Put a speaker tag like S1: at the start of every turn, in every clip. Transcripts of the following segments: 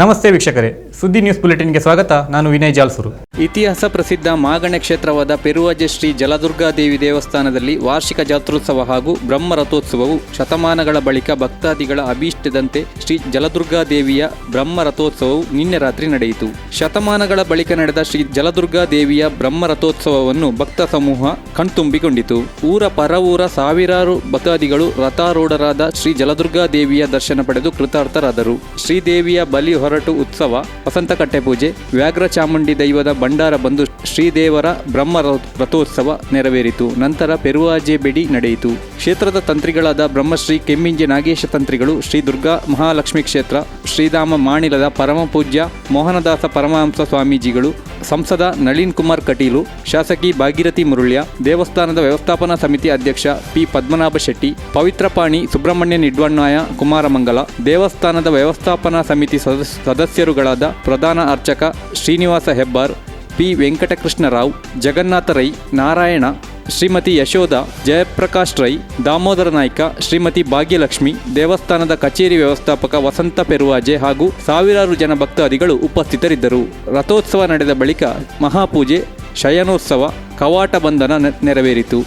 S1: ನಮಸ್ತೆ ವೀಕ್ಷಕರೇ ಸುದ್ದಿ ನ್ಯೂಸ್ ಬುಲೆಟಿನ್ಗೆ ಸ್ವಾಗತ. ನಾನು ವಿನಯ್ ಜಾಲ್ಸೂರು.
S2: ಇತಿಹಾಸ ಪ್ರಸಿದ್ಧ ಮಾಗಣ್ಯ ಕ್ಷೇತ್ರವಾದ ಪೆರುವಾಜೆ ಶ್ರೀ ಜಲದುರ್ಗಾದೇವಿ ದೇವಸ್ಥಾನದಲ್ಲಿ ವಾರ್ಷಿಕ ಜಾತ್ರೋತ್ಸವ ಹಾಗೂ ಬ್ರಹ್ಮ ರಥೋತ್ಸವವು ಶತಮಾನಗಳ ಬಳಿಕ ಭಕ್ತಾದಿಗಳ ಅಭೀಷ್ಟದಂತೆ ಶ್ರೀ ಜಲದುರ್ಗಾದೇವಿಯ ಬ್ರಹ್ಮ ರಥೋತ್ಸವವು ನಿನ್ನೆ ರಾತ್ರಿ ನಡೆಯಿತು. ಶತಮಾನಗಳ ಬಳಿಕ ನಡೆದ ಶ್ರೀ ಜಲದುರ್ಗಾದೇವಿಯ ಬ್ರಹ್ಮ ರಥೋತ್ಸವವನ್ನು ಭಕ್ತ ಸಮೂಹ ಕಣ್ತುಂಬಿಕೊಂಡಿತು. ಊರ ಪರವೂರ ಸಾವಿರಾರು ಭಕ್ತಾದಿಗಳು ರಥಾರೂಢರಾದ ಶ್ರೀ ಜಲದುರ್ಗಾದೇವಿಯ ದರ್ಶನ ಪಡೆದು ಕೃತಾರ್ಥರಾದರು. ಶ್ರೀದೇವಿಯ ಬಲಿ ಹೊರಟು ಉತ್ಸವ, ವಸಂತಕಟ್ಟೆ ಪೂಜೆ, ವ್ಯಾಘ್ರ ಚಾಮುಂಡಿ ದೈವದ ಭಂಡಾರ ಬಂದು ಶ್ರೀದೇವರ ಬ್ರಹ್ಮ ರಥೋತ್ಸವ ನೆರವೇರಿತು. ನಂತರ ಪೆರುವಾಜೆ ಬೆಡಿ ನಡೆಯಿತು. ಕ್ಷೇತ್ರದ ತಂತ್ರಿಗಳಾದ ಬ್ರಹ್ಮಶ್ರೀ ಕೆಮ್ಮಿಂಜೆ ನಾಗೇಶ ತಂತ್ರಿಗಳು, ಶ್ರೀ ದುರ್ಗಾ ಮಹಾಲಕ್ಷ್ಮಿ ಕ್ಷೇತ್ರ ಶ್ರೀಧಾಮ ಮಾಣಿಲದ ಪರಮಪೂಜ್ಯ ಮೋಹನದಾಸ ಪರಮಹಂಸ ಸ್ವಾಮೀಜಿಗಳು, ಸಂಸದ ನಳಿನ್ ಕುಮಾರ್ ಕಟೀಲು, ಶಾಸಕಿ ಭಾಗೀರಥಿ ಮುರುಳ್ಯ, ದೇವಸ್ಥಾನದ ವ್ಯವಸ್ಥಾಪನಾ ಸಮಿತಿ ಅಧ್ಯಕ್ಷ ಪಿ ಪದ್ಮನಾಭ ಶೆಟ್ಟಿ ಪವಿತ್ರಪಾಣಿ ಸುಬ್ರಹ್ಮಣ್ಯ ನಿಡ್ವಣ್ಣಾಯ ಕುಮಾರಮಂಗಲ, ದೇವಸ್ಥಾನದ ವ್ಯವಸ್ಥಾಪನಾ ಸಮಿತಿ ಸದಸ್- ಸದಸ್ಯರುಗಳಾದ ಪ್ರಧಾನ ಅರ್ಚಕ ಶ್ರೀನಿವಾಸ ಹೆಬ್ಬಾರ್ ಪಿ. ವೆಂಕಟಕೃಷ್ಣರಾವ್, ಜಗನ್ನಾಥ ರೈ, ನಾರಾಯಣ, ಶ್ರೀಮತಿ ಯಶೋಧ, ಜಯಪ್ರಕಾಶ್ ರೈ, ದಾಮೋದರ ನಾಯ್ಕ, ಶ್ರೀಮತಿ ಭಾಗ್ಯಲಕ್ಷ್ಮಿ, ದೇವಸ್ಥಾನದ ಕಚೇರಿ ವ್ಯವಸ್ಥಾಪಕ ವಸಂತ ಪೆರುವಾಜೆ ಹಾಗೂ ಸಾವಿರಾರು ಜನ ಭಕ್ತಾದಿಗಳು ಉಪಸ್ಥಿತರಿದ್ದರು. ರಥೋತ್ಸವ ನಡೆದ ಬಳಿಕ ಮಹಾಪೂಜೆ, ಶಯನೋತ್ಸವ, ಕವಾಟ ಬಂಧನ ನೆರವೇರಿತು.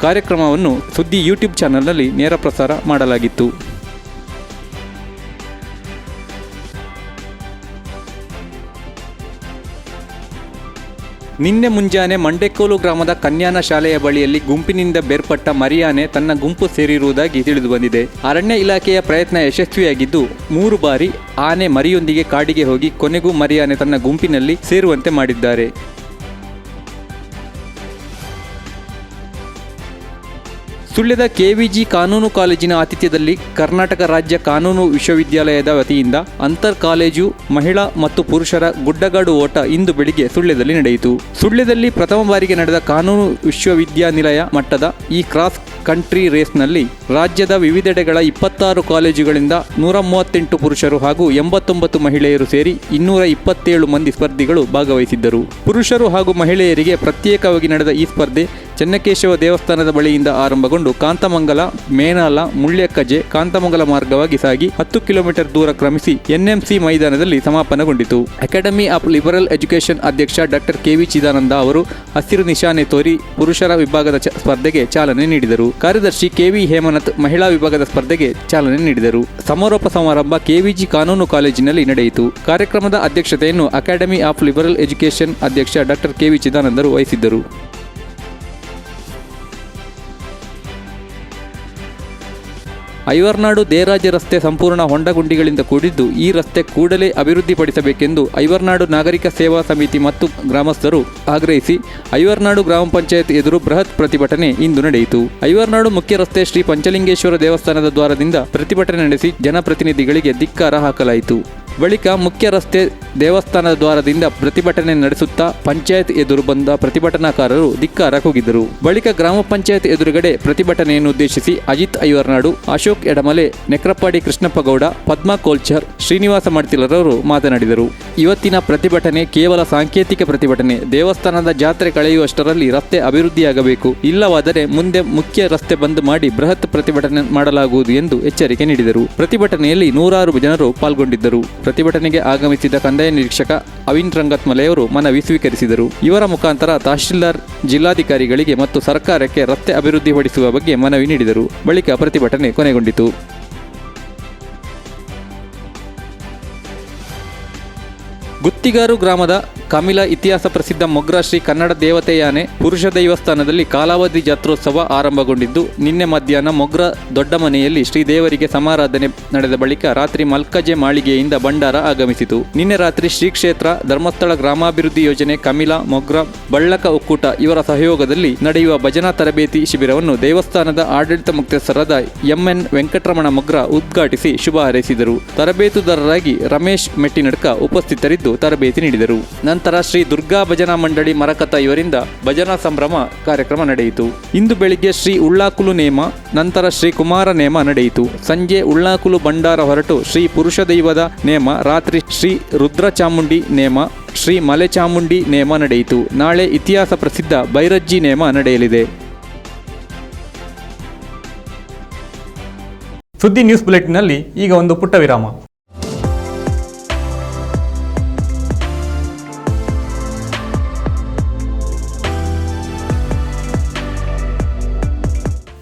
S2: ಕಾರ್ಯಕ್ರಮವನ್ನು ಸುದ್ದಿ ಯೂಟ್ಯೂಬ್ ಚಾನೆಲ್ನಲ್ಲಿ ನೇರ ಪ್ರಸಾರ ಮಾಡಲಾಗಿತ್ತು. ನಿನ್ನೆ ಮುಂಜಾನೆ ಮಂಡೆಕೋಲು ಗ್ರಾಮದ ಕನ್ಯಾನ ಶಾಲೆಯ ಬಳಿಯಲ್ಲಿ ಗುಂಪಿನಿಂದ ಬೇರ್ಪಟ್ಟ ಮರಿಯಾನೆ ತನ್ನ ಗುಂಪು ಸೇರಿರುವುದಾಗಿ ತಿಳಿದುಬಂದಿದೆ ಅರಣ್ಯ ಇಲಾಖೆಯ ಪ್ರಯತ್ನ ಯಶಸ್ವಿಯಾಗಿದ್ದು, ಮೂರು ಬಾರಿ ಆನೆ ಮರಿಯೊಂದಿಗೆ ಕಾಡಿಗೆ ಹೋಗಿ ಕೊನೆಗೂ ಮರಿಯಾನೆ ತನ್ನ ಗುಂಪಿನಲ್ಲಿ ಸೇರುವಂತೆ ಮಾಡಿದ್ದಾರೆ. ಸುಳ್ಯದ ಕೆವಿಜಿ ಕಾನೂನು ಕಾಲೇಜಿನ ಆತಿಥ್ಯದಲ್ಲಿ ಕರ್ನಾಟಕ ರಾಜ್ಯ ಕಾನೂನು ವಿಶ್ವವಿದ್ಯಾಲಯದ ವತಿಯಿಂದ ಅಂತರ್ ಕಾಲೇಜು ಮಹಿಳಾ ಮತ್ತು ಪುರುಷರ ಗುಡ್ಡಗಾಡು ಓಟ ಇಂದು ಬೆಳಿಗ್ಗೆ ಸುಳ್ಯದಲ್ಲಿ ನಡೆಯಿತು. ಸುಳ್ಯದಲ್ಲಿ ಪ್ರಥಮ ಬಾರಿಗೆ ನಡೆದ ಕಾನೂನು ವಿಶ್ವವಿದ್ಯಾನಿಲಯ ಮಟ್ಟದ ಈ ಕ್ರಾಸ್ ಕಂಟ್ರಿ ರೇಸ್ನಲ್ಲಿ ರಾಜ್ಯದ ವಿವಿಧೆಡೆಗಳ ಇಪ್ಪತ್ತಾರು ಕಾಲೇಜುಗಳಿಂದ ನೂರ ಮೂವತ್ತೆಂಟು ಪುರುಷರು ಹಾಗೂ ಎಂಬತ್ತೊಂಬತ್ತು ಮಹಿಳೆಯರು ಸೇರಿ ಇನ್ನೂರ ಇಪ್ಪತ್ತೇಳು ಮಂದಿ ಸ್ಪರ್ಧಿಗಳು ಭಾಗವಹಿಸಿದ್ದರು. ಪುರುಷರು ಹಾಗೂ ಮಹಿಳೆಯರಿಗೆ ಪ್ರತ್ಯೇಕವಾಗಿ ನಡೆದ ಈ ಸ್ಪರ್ಧೆ ಚೆನ್ನಕೇಶವ ದೇವಸ್ಥಾನದ ಬಳಿಯಿಂದ ಆರಂಭಗೊಂಡು ಕಾಂತಮಂಗಲ, ಮೇನಾಲ ಮುಳ್ಳ್ಯಕ್ಕಜೆ ಕಾಂತಮಂಗಲ ಮಾರ್ಗವಾಗಿ ಸಾಗಿ ಹತ್ತು ಕಿಲೋಮೀಟರ್ ದೂರ ಕ್ರಮಿಸಿ ಎನ್ಎಂಸಿ ಮೈದಾನದಲ್ಲಿ ಸಮಾಪನಗೊಂಡಿತು. ಅಕಾಡೆಮಿ ಆಫ್ ಲಿಬರಲ್ ಎಜುಕೇಷನ್ ಅಧ್ಯಕ್ಷ ಡಾಕ್ಟರ್ ಕೆವಿ ಚಿದಾನಂದ ಅವರು ಹಸಿರು ನಿಶಾನೆ ತೋರಿ ಪುರುಷರ ವಿಭಾಗದ ಸ್ಪರ್ಧೆಗೆ ಚಾಲನೆ ನೀಡಿದರು. ಕಾರ್ಯದರ್ಶಿ ಕೆವಿ ಹೇಮನಾಥ್ ಮಹಿಳಾ ವಿಭಾಗದ ಸ್ಪರ್ಧೆಗೆ ಚಾಲನೆ ನೀಡಿದರು. ಸಮಾರೋಪ ಸಮಾರಂಭ ಕೆವಿಜಿ ಕಾನೂನು ಕಾಲೇಜಿನಲ್ಲಿ ನಡೆಯಿತು. ಕಾರ್ಯಕ್ರಮದ ಅಧ್ಯಕ್ಷತೆಯನ್ನು ಅಕಾಡೆಮಿ ಆಫ್ ಲಿಬರಲ್ ಎಜುಕೇಷನ್ ಅಧ್ಯಕ್ಷ ಡಾಕ್ಟರ್ ಕೆವಿ ಚಿದಾನಂದರು ವಹಿಸಿದ್ದರು. ಐವರ್ನಾಡು ದೇರಾಜ ರಸ್ತೆ ಸಂಪೂರ್ಣ ಹೊಂಡಗುಂಡಿಗಳಿಂದ ಕೂಡಿದ್ದು, ಈ ರಸ್ತೆ ಕೂಡಲೇ ಅಭಿವೃದ್ಧಿಪಡಿಸಬೇಕೆಂದು ಐವರ್ನಾಡು ನಾಗರಿಕ ಸೇವಾ ಸಮಿತಿ ಮತ್ತು ಗ್ರಾಮಸ್ಥರು ಆಗ್ರಹಿಸಿ, ಐವರ್ನಾಡು ಗ್ರಾಮ ಪಂಚಾಯತ್ ಎದುರು ಬೃಹತ್ ಪ್ರತಿಭಟನೆ ಇಂದು ನಡೆಯಿತು. ಐವರ್ನಾಡು ಮುಖ್ಯ ರಸ್ತೆ ಶ್ರೀ ಪಂಚಲಿಂಗೇಶ್ವರ ದೇವಸ್ಥಾನದ ದ್ವಾರದಿಂದ ಪ್ರತಿಭಟನೆ ನಡೆಸಿ ಜನಪ್ರತಿನಿಧಿಗಳಿಗೆ ಧಿಕ್ಕಾರ ಹಾಕಲಾಯಿತು. ಬಳಿಕ ಮುಖ್ಯ ರಸ್ತೆ ದೇವಸ್ಥಾನದ ದ್ವಾರದಿಂದ ಪ್ರತಿಭಟನೆ ನಡೆಸುತ್ತಾ ಪಂಚಾಯತ್ ಎದುರು ಬಂದ ಪ್ರತಿಭಟನಾಕಾರರು ಧಿಕ್ಕಾರ ಕೂಗಿದರು. ಬಳಿಕ ಗ್ರಾಮ ಪಂಚಾಯತ್ ಎದುರುಗಡೆ ಪ್ರತಿಭಟನೆಯನ್ನು ಉದ್ದೇಶಿಸಿ ಅಜಿತ್ ಐವರ್ನಾಡು ಅಶೋಕ್ ಎಡಮಲೆ ನೆಕ್ರಪ್ಪಾಡಿ ಕೃಷ್ಣಪ್ಪಗೌಡ, ಪದ್ಮಾ ಕೋಲ್ಚರ್, ಶ್ರೀನಿವಾಸ ಮಡ್ತಿಲರವರು ಮಾತನಾಡಿದರು. ಇವತ್ತಿನ ಪ್ರತಿಭಟನೆ ಕೇವಲ ಸಾಂಕೇತಿಕ ಪ್ರತಿಭಟನೆ. ದೇವಸ್ಥಾನದ ಜಾತ್ರೆ ಕಳೆಯುವಷ್ಟರಲ್ಲಿ ರಸ್ತೆ ಅಭಿವೃದ್ಧಿಯಾಗಬೇಕು. ಇಲ್ಲವಾದರೆ ಮುಂದೆ ಮುಖ್ಯ ರಸ್ತೆ ಬಂದ್ ಮಾಡಿ ಬೃಹತ್ ಪ್ರತಿಭಟನೆ ಮಾಡಲಾಗುವುದು ಎಂದು ಎಚ್ಚರಿಕೆ ನೀಡಿದರು. ಪ್ರತಿಭಟನೆಯಲ್ಲಿ ನೂರಾರು ಜನರು ಪಾಲ್ಗೊಂಡಿದ್ದರು. ಪ್ರತಿಭಟನೆಗೆ ಆಗಮಿಸಿದ ಕಂದಾಯ ನಿರೀಕ್ಷಕ ಅವಿನ್ ರಂಗತ್ಮಲೆಯವರು ಮನವಿ ಸ್ವೀಕರಿಸಿದರು. ಇವರ ಮುಖಾಂತರ ತಹಶೀಲ್ದಾರ್, ಜಿಲ್ಲಾಧಿಕಾರಿಗಳಿಗೆ ಮತ್ತು ಸರ್ಕಾರಕ್ಕೆ ರಸ್ತೆ ಅಭಿವೃದ್ಧಿಪಡಿಸುವ ಬಗ್ಗೆ ಮನವಿ ನೀಡಿದರು. ಬಳಿಕ ಪ್ರತಿಭಟನೆ ಕೊನೆಗೊಂಡಿತು. ಗುತ್ತಿಗಾರು ಗ್ರಾಮದ ಕಮಿಲ ಇತಿಹಾಸ ಪ್ರಸಿದ್ಧ ಮೊಗ್ರ ಶ್ರೀ ಕನ್ನಡ ದೇವತೆಯಾನೆ ಪುರುಷ ದೇವಸ್ಥಾನದಲ್ಲಿ ಕಾಲಾವಧಿ ಜಾತ್ರೋತ್ಸವ ಆರಂಭಗೊಂಡಿದ್ದು, ನಿನ್ನೆ ಮಧ್ಯಾಹ್ನ ಮೊಗ್ರ ದೊಡ್ಡ ಮನೆಯಲ್ಲಿ ಶ್ರೀದೇವರಿಗೆ ಸಮಾರಾಧನೆ ನಡೆದ ಬಳಿಕ ರಾತ್ರಿ ಮಲ್ಕಜೆ ಮಾಳಿಗೆಯಿಂದ ಭಂಡಾರ ಆಗಮಿಸಿತು. ನಿನ್ನೆ ರಾತ್ರಿ ಶ್ರೀ ಕ್ಷೇತ್ರ ಧರ್ಮಸ್ಥಳ ಗ್ರಾಮಾಭಿವೃದ್ಧಿ ಯೋಜನೆ ಕಮಿಲ, ಮೊಗ್ರ, ಬಳ್ಳಕ ಒಕ್ಕೂಟ ಇವರ ಸಹಯೋಗದಲ್ಲಿ ನಡೆಯುವ ಭಜನಾ ತರಬೇತಿ ಶಿಬಿರವನ್ನು ದೇವಸ್ಥಾನದ ಆಡಳಿತ ಮುಖ್ಯಸ್ಥರಾದ ಎಂಎನ್ ವೆಂಕಟರಮಣ ಮೊಗ್ರ ಉದ್ಘಾಟಿಸಿ ಶುಭ ಹಾರೈಸಿದರು. ತರಬೇತುದಾರರಾಗಿ ರಮೇಶ್ ಮೆಟ್ಟಿನಡ್ಕ ಉಪಸ್ಥಿತರಿದ್ದು ತರಬೇತಿ ನೀಡಿದರು. ನಂತರ ಶ್ರೀ ದುರ್ಗಾ ಭಜನಾ ಮಂಡಳಿ ಮರಕತ ಇವರಿಂದ ಭಜನಾ ಸಂಭ್ರಮ ಕಾರ್ಯಕ್ರಮ ನಡೆಯಿತು. ಇಂದು ಬೆಳಿಗ್ಗೆ ಶ್ರೀ ಉಳ್ಳಾಕುಲು ನೇಮ, ನಂತರ ಶ್ರೀ ಕುಮಾರ ನೇಮ ನಡೆಯಿತು. ಸಂಜೆ ಉಳ್ಳಾಕುಲು ಭಂಡಾರ ಹೊರಟು ಶ್ರೀ ಪುರುಷ ದೈವದ ನೇಮ, ರಾತ್ರಿ ಶ್ರೀ ರುದ್ರ ಚಾಮುಂಡಿ ನೇಮ, ಶ್ರೀ ಮಲೆ ಚಾಮುಂಡಿ ನೇಮ ನಡೆಯಿತು. ನಾಳೆ ಇತಿಹಾಸ ಪ್ರಸಿದ್ಧ ಭೈರಜ್ಜಿ ನೇಮ ನಡೆಯಲಿದೆ.
S1: ಸುದ್ದಿ ನ್ಯೂಸ್ ಬುಲೆಟಿನ್ನಲ್ಲಿ ಈಗ ಒಂದು ಪುಟ್ಟ ವಿರಾಮ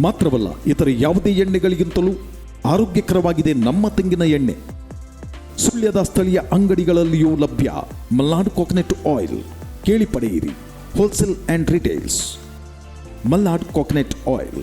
S3: ಮಾತ್ರವಲ್ಲ, ಇತರ ಯಾವುದೇ ಎಣ್ಣೆಗಳಿಗಿಂತಲೂ ಆರೋಗ್ಯಕರವಾಗಿದೆ ನಮ್ಮ ತೆಂಗಿನ ಎಣ್ಣೆ. ಸುಳ್ಯದ ಸ್ಥಳೀಯ ಅಂಗಡಿಗಳಲ್ಲಿಯೂ ಲಭ್ಯ. Malnad coconut oil. ಕೇಳಿ ಪಡೆಯಿರಿ. Wholesale and retails Malnad coconut oil.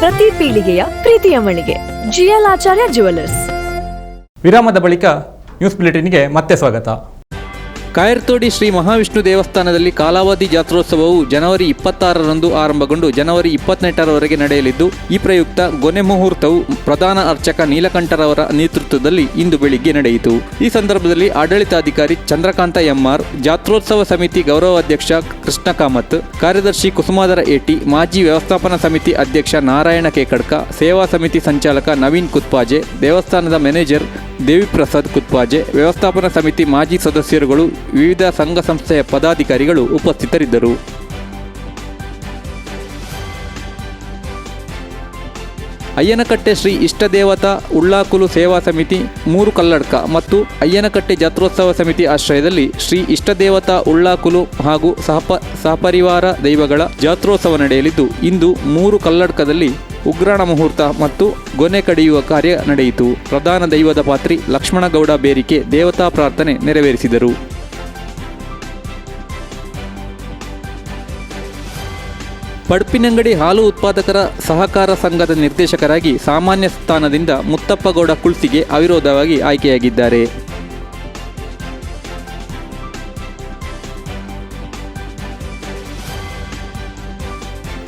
S4: ಪ್ರತಿ ಪೀಳಿಗೆಯ ಪ್ರೀತಿಯ ಮಳಿಗೆ. ಜಿಎಲ್ ಆಚಾರ್ಯ ಜುವೆಲ್ಲರ್ಸ್
S1: ವಿರಾಮದ ಬಳಿಕ ನ್ಯೂಸ್ ಬುಲೆಟಿನ್ಗೆ ಮತ್ತೆ ಸ್ವಾಗತ.
S2: ಕಾಯರ್ತೋಡಿ ಶ್ರೀ ಮಹಾವಿಷ್ಣು ದೇವಸ್ಥಾನದಲ್ಲಿ ಕಾಲಾವಧಿ ಜಾತ್ರೋತ್ಸವವು ಜನವರಿ ಇಪ್ಪತ್ತಾರರಂದು ಆರಂಭಗೊಂಡು ಜನವರಿ ಇಪ್ಪತ್ತೆಂಟರವರೆಗೆ ನಡೆಯಲಿದ್ದು, ಈ ಪ್ರಯುಕ್ತ ಗೊನೆ ಮುಹೂರ್ತವು ಪ್ರಧಾನ ಅರ್ಚಕ ನೀಲಕಂಠರವರ ನೇತೃತ್ವದಲ್ಲಿ ಇಂದು ಬೆಳಿಗ್ಗೆ ನಡೆಯಿತು. ಈ ಸಂದರ್ಭದಲ್ಲಿ ಆಡಳಿತಾಧಿಕಾರಿ ಚಂದ್ರಕಾಂತ ಎಂಆರ್, ಜಾತ್ರೋತ್ಸವ ಸಮಿತಿ ಗೌರವಾಧ್ಯಕ್ಷ ಕೃಷ್ಣ ಕಾಮತ್ ಕಾರ್ಯದರ್ಶಿ ಕುಸುಮಾಧರ ಏಟಿ, ಮಾಜಿ ವ್ಯವಸ್ಥಾಪನಾ ಸಮಿತಿ ಅಧ್ಯಕ್ಷ ನಾರಾಯಣ ಕೇಕಡ್ಕ, ಸೇವಾ ಸಮಿತಿ ಸಂಚಾಲಕ ನವೀನ್ ಕುತ್ಪಾಜೆ, ದೇವಸ್ಥಾನದ ಮ್ಯಾನೇಜರ್ ದೇವಿಪ್ರಸಾದ್ ಕುತ್ಪಾಜೆ, ವ್ಯವಸ್ಥಾಪನಾ ಸಮಿತಿ ಮಾಜಿ ಸದಸ್ಯರುಗಳು ವಿವಿಧ ಸಂಘ ಸಂಸ್ಥೆಯ ಪದಾಧಿಕಾರಿಗಳು ಉಪಸ್ಥಿತರಿದ್ದರು. ಅಯ್ಯನಕಟ್ಟೆ ಶ್ರೀ ಇಷ್ಟದೇವತಾ ಉಳ್ಳಾಕುಲು ಸೇವಾ ಸಮಿತಿ ಮೂರು ಕಲ್ಲಡ್ಕ ಮತ್ತು ಅಯ್ಯನಕಟ್ಟೆ ಜಾತ್ರೋತ್ಸವ ಸಮಿತಿ ಆಶ್ರಯದಲ್ಲಿ ಶ್ರೀ ಇಷ್ಟದೇವತಾ ಉಳ್ಳಾಕುಲು ಹಾಗೂ ಸಹಪ ಸಹಪರಿವಾರ ದೈವಗಳ ಜಾತ್ರೋತ್ಸವ ನಡೆಯಲಿದ್ದು, ಇಂದು ಮೂರು ಕಲ್ಲಡ್ಕದಲ್ಲಿ ಉಗ್ರಾಣ ಮುಹೂರ್ತ ಮತ್ತು ಗೊನೆ ಕಡಿಯುವ ಕಾರ್ಯ ನಡೆಯಿತು. ಪ್ರಧಾನ ದೈವದ ಪಾತ್ರಿ ಲಕ್ಷ್ಮಣಗೌಡ ಬೇರಿಕೆ ದೇವತಾ ಪ್ರಾರ್ಥನೆ ನೆರವೇರಿಸಿದರು. ಪಡ್ಪಿನಂಗಡಿ ಹಾಲು ಉತ್ಪಾದಕರ ಸಹಕಾರ ಸಂಘದ ನಿರ್ದೇಶಕರಾಗಿ ಸಾಮಾನ್ಯ ಸ್ಥಾನದಿಂದ ಮುತ್ತಪ್ಪಗೌಡ ಕುಳ್ಸಿಗೆ ಅವಿರೋಧವಾಗಿ ಆಯ್ಕೆಯಾಗಿದ್ದಾರೆ.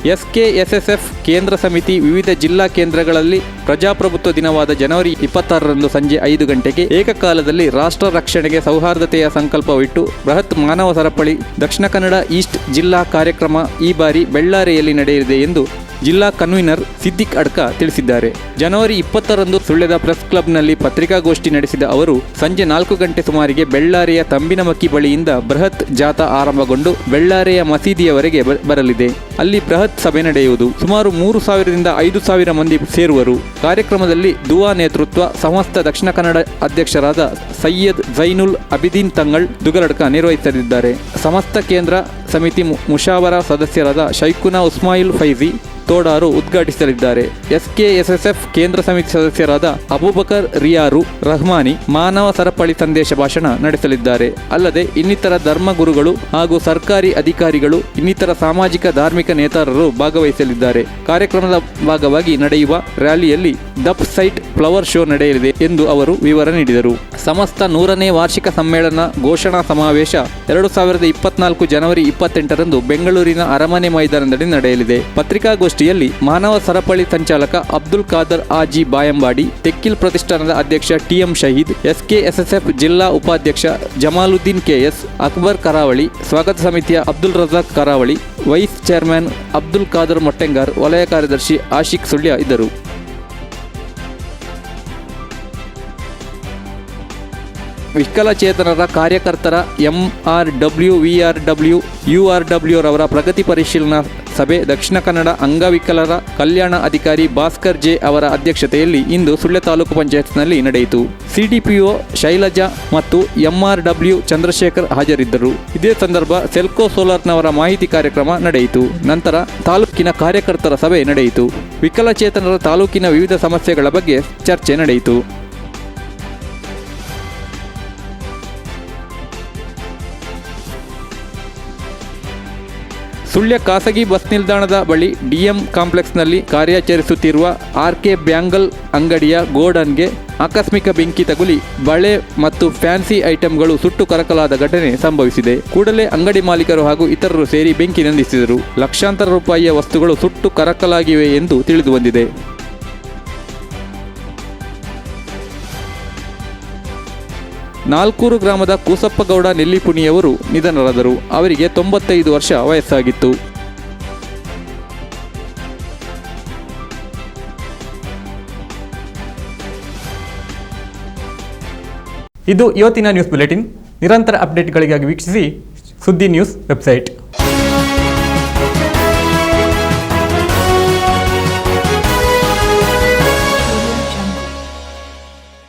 S2: ಎಸ್ಕೆಎಸ್ಎಸ್ಎಫ್ ಕೇಂದ್ರ ಸಮಿತಿ ವಿವಿಧ ಜಿಲ್ಲಾ ಕೇಂದ್ರಗಳಲ್ಲಿ ಪ್ರಜಾಪ್ರಭುತ್ವ ದಿನವಾದ ಜನವರಿ ಇಪ್ಪತ್ತಾರರಂದು ಸಂಜೆ ಐದು ಗಂಟೆಗೆ ಏಕಕಾಲದಲ್ಲಿ ರಾಷ್ಟ್ರ ರಕ್ಷಣೆಗೆ ಸೌಹಾರ್ದತೆಯ ಸಂಕಲ್ಪವಿಟ್ಟು ಬೃಹತ್ ಮಾನವ ಸರಪಳಿ ದಕ್ಷಿಣ ಕನ್ನಡ ಈಸ್ಟ್ ಜಿಲ್ಲಾ ಕಾರ್ಯಕ್ರಮ ಈ ಬಾರಿ ಬೆಳ್ಳಾರಿಯಲ್ಲಿ ನಡೆಯಲಿದೆ ಎಂದು ಜಿಲ್ಲಾ ಕನ್ವೀನರ್ ಸಿದ್ದಿಕ್ ಅಡ್ಕ ತಿಳಿಸಿದ್ದಾರೆ. ಜನವರಿ ಇಪ್ಪತ್ತರಂದು ಸುಳ್ಯದ ಪ್ರೆಸ್ ಕ್ಲಬ್ನಲ್ಲಿ ಪತ್ರಿಕಾಗೋಷ್ಠಿ ನಡೆಸಿದ ಅವರು, ಸಂಜೆ ನಾಲ್ಕು ಗಂಟೆ ಸುಮಾರಿಗೆ ಬೆಳ್ಳಾರಿಯ ತಂಬಿನಮಕ್ಕಿ ಬಳಿಯಿಂದ ಬೃಹತ್ ಜಾಥಾ ಆರಂಭಗೊಂಡು ಬೆಳ್ಳಾರಿಯ ಮಸೀದಿಯವರೆಗೆ ಬರಲಿದೆ. ಅಲ್ಲಿ ಬೃಹತ್ ಸಭೆ ನಡೆಯುವುದು. ಸುಮಾರು ಮೂರು ಸಾವಿರದಿಂದ ಐದು ಸಾವಿರ ಮಂದಿ ಸೇರುವರು. ಕಾರ್ಯಕ್ರಮದಲ್ಲಿ ದುವಾ ನೇತೃತ್ವ, ಸಮಸ್ತ ದಕ್ಷಿಣ ಕನ್ನಡ ಅಧ್ಯಕ್ಷರಾದ ಸೈಯದ್ ಜೈನುಲ್ ಅಬಿದೀನ್ ತಂಗಳ್ ದುಗಲಡ್ಕ ನಿರ್ವಹಿಸಲಿದ್ದಾರೆ. ಸಮಸ್ತ ಕೇಂದ್ರ ಸಮಿತಿ ಮುಷಾವರಾ ಸದಸ್ಯರಾದ ಶೈಖುನಾ ಉಸ್ಮಾಯಿಲ್ ಫೈಜಿ ತೋಡಾರು ಉದ್ಘಾಟಿಸಲಿದ್ದಾರೆ. ಎಸ್ಕೆಎಸ್ಎಸ್ಎಫ್ ಕೇಂದ್ರ ಸಮಿತಿ ಸದಸ್ಯರಾದ ಅಬೂಬಕರ್ ರಿಯಾರು ರಹ್ಮಾನಿ ಮಾನವ ಸರಪಳಿ ಸಂದೇಶ ಭಾಷಣ ನಡೆಸಲಿದ್ದಾರೆ. ಅಲ್ಲದೆ ಇನ್ನಿತರ ಧರ್ಮಗುರುಗಳು ಹಾಗೂ ಸರ್ಕಾರಿ ಅಧಿಕಾರಿಗಳು, ಇನ್ನಿತರ ಸಾಮಾಜಿಕ ಧಾರ್ಮಿಕ ನೇತಾರರು ಭಾಗವಹಿಸಲಿದ್ದಾರೆ. ಕಾರ್ಯಕ್ರಮದ ಭಾಗವಾಗಿ ನಡೆಯುವ ರ್ಯಾಲಿಯಲ್ಲಿ ದಪ್ ಸೈಟ್ ಫ್ಲವರ್ ಶೋ ನಡೆಯಲಿದೆ ಎಂದು ಅವರು ವಿವರ ನೀಡಿದರು. ಸಮಸ್ತ ನೂರನೇ ವಾರ್ಷಿಕ ಸಮ್ಮೇಳನ ಘೋಷಣಾ ಸಮಾವೇಶ ಎರಡು ಸಾವಿರದ ಇಪ್ಪತ್ನಾಲ್ಕು ಜನವರಿ ಇಪ್ಪತ್ತೆಂಟರಂದು ಬೆಂಗಳೂರಿನ ಅರಮನೆ ಮೈದಾನದಲ್ಲಿ ನಡೆಯಲಿದೆ. ಪತ್ರಿಕಾಗೋಷ್ಠಿಯಲ್ಲಿ ಮಾನವ ಸರಪಳಿ ಸಂಚಾಲಕ ಅಬ್ದುಲ್ ಖಾದರ್ ಆಜಿ ಬಾಯಂಬಾಡಿ ತೆಕ್ಕಿಲ್ ಪ್ರತಿಷ್ಠಾನದ ಅಧ್ಯಕ್ಷ ಟಿಎಂ ಶಹೀದ್, ಎಸ್ಕೆಎಸ್ಎಸ್ಎಫ್ ಜಿಲ್ಲಾ ಉಪಾಧ್ಯಕ್ಷ ಜಮಾಲುದ್ದೀನ್ ಕೆಎಸ್, ಅಕ್ಬರ್ ಕರಾವಳಿ, ಸ್ವಾಗತ ಸಮಿತಿಯ ಅಬ್ದುಲ್ ರಜಾಕ್ ಕರಾವಳಿ, ವೈಸ್ ಚೇರ್ಮನ್ ಅಬ್ದುಲ್ ಖಾದರ್ ಮೊಟ್ಟೆಂಗಾರ್, ವಲಯ ಕಾರ್ಯದರ್ಶಿ ಆಶಿಕ್ ಸುಳ್ಯ ಇದ್ದರು. ವಿಕಲಚೇತನರ ಕಾರ್ಯಕರ್ತರ MR W VR W UR W ರವರ ಪ್ರಗತಿ ಪರಿಶೀಲನಾ ಸಭೆ ದಕ್ಷಿಣ ಕನ್ನಡ ಅಂಗವಿಕಲರ ಕಲ್ಯಾಣ ಅಧಿಕಾರಿ ಭಾಸ್ಕರ್ ಜೆ ಅವರ ಅಧ್ಯಕ್ಷತೆಯಲ್ಲಿ ಇಂದು ಸುಳ್ಯ ತಾಲೂಕು ಪಂಚಾಯತ್ನಲ್ಲಿ ನಡೆಯಿತು. ಸಿಡಿಪಿಒ ಶೈಲಜಾ ಮತ್ತು ಎಂಆರ್ಡಬ್ಲ್ಯೂ ಚಂದ್ರಶೇಖರ್ ಹಾಜರಿದ್ದರು. ಇದೇ ಸಂದರ್ಭ ಸೆಲ್ಕೋ ಸೋಲಾರ್ನವರ ಮಾಹಿತಿ ಕಾರ್ಯಕ್ರಮ ನಡೆಯಿತು. ನಂತರ ತಾಲೂಕಿನ ಕಾರ್ಯಕರ್ತರ ಸಭೆ ನಡೆಯಿತು. ವಿಕಲಚೇತನರ ತಾಲೂಕಿನ ವಿವಿಧ ಸಮಸ್ಯೆಗಳ ಬಗ್ಗೆ ಚರ್ಚೆ ನಡೆಯಿತು. ಸುಳ್ಯ ಖಾಸಗಿ ಬಸ್ ನಿಲ್ದಾಣದ ಬಳಿ ಡಿಎಂ ಕಾಂಪ್ಲೆಕ್ಸ್ನಲ್ಲಿ ಕಾರ್ಯಾಚರಿಸುತ್ತಿರುವ ಆರ್ಕೆ ಬ್ಯಾಂಗಲ್ ಅಂಗಡಿಯ ಗೋಡನ್ಗೆ ಆಕಸ್ಮಿಕ ಬೆಂಕಿ ತಗುಲಿ, ಬಳೆ ಮತ್ತು ಫ್ಯಾನ್ಸಿ ಐಟಂಗಳು ಸುಟ್ಟು ಕರಕಲಾದ ಘಟನೆ ಸಂಭವಿಸಿದೆ. ಕೂಡಲೇ ಅಂಗಡಿ ಮಾಲೀಕರು ಹಾಗೂ ಇತರರು ಸೇರಿ ಬೆಂಕಿ ನಂದಿಸಿದರು. ಲಕ್ಷಾಂತರ ರೂಪಾಯಿಯ ವಸ್ತುಗಳು ಸುಟ್ಟು ಕರಕಲಾಗಿವೆ ಎಂದು ತಿಳಿದು ಬಂದಿದೆ. ನಾಲ್ಕೂರು ಗ್ರಾಮದ ಕೂಸಪ್ಪಗೌಡ ನೆಲ್ಲಿಪುಣಿಯವರು ನಿಧನರಾದರು. ಅವರಿಗೆ ತೊಂಬತ್ತೈದು ವರ್ಷ ವಯಸ್ಸಾಗಿತ್ತು. ಇದು ಇವತ್ತಿನ ನ್ಯೂಸ್ ಬುಲೆಟಿನ್. ನಿರಂತರ ಅಪ್ಡೇಟ್ಗಳಿಗಾಗಿ ವೀಕ್ಷಿಸಿ ಸುದ್ದಿ ನ್ಯೂಸ್ ವೆಬ್ಸೈಟ್.